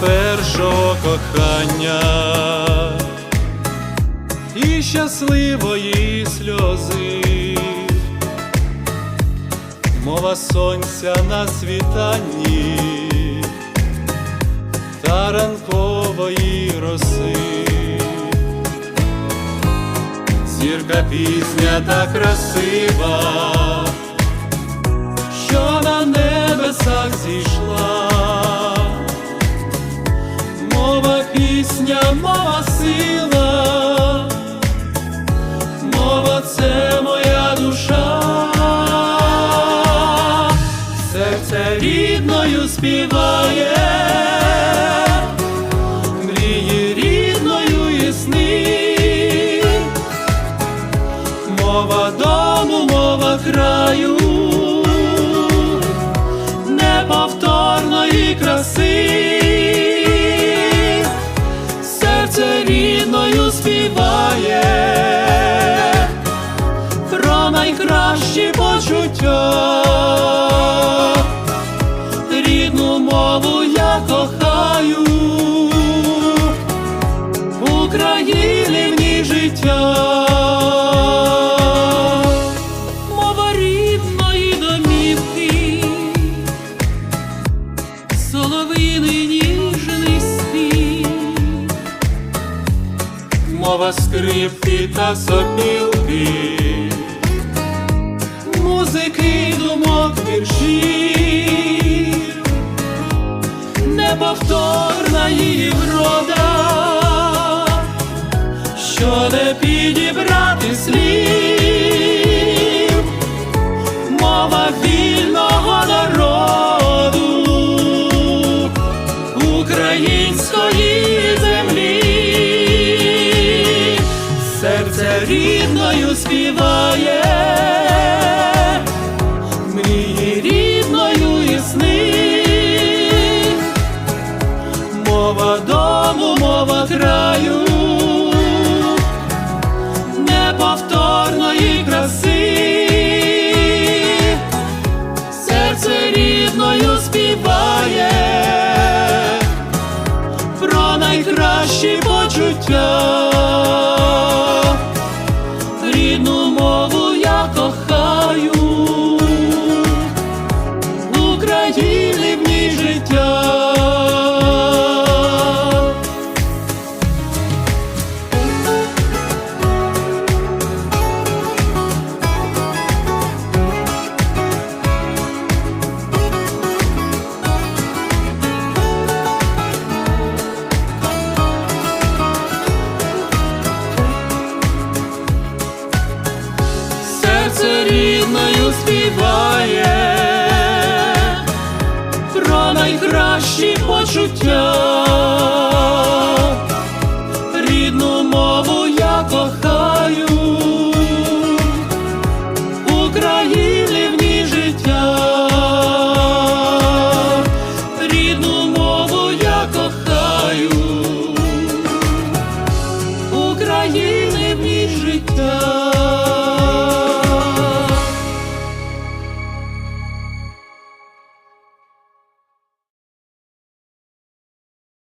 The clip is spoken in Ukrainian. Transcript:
першого кохання. І щасливої сльози, мова сонця на світанні та ранкової роси. Зірка пісня та красива, пісня, мова сила, мова це моя душа, серце рідною співає, життя. Мова рідної домівки, солов'їний ніжний спів, мова скрипки та сопілки, музики, думок, віршів, підібрати слів, мова вільного народу, української землі, серце рідною співає, мрії найкращі почуття, рідну серце рідною співає. Про найкращі почуття,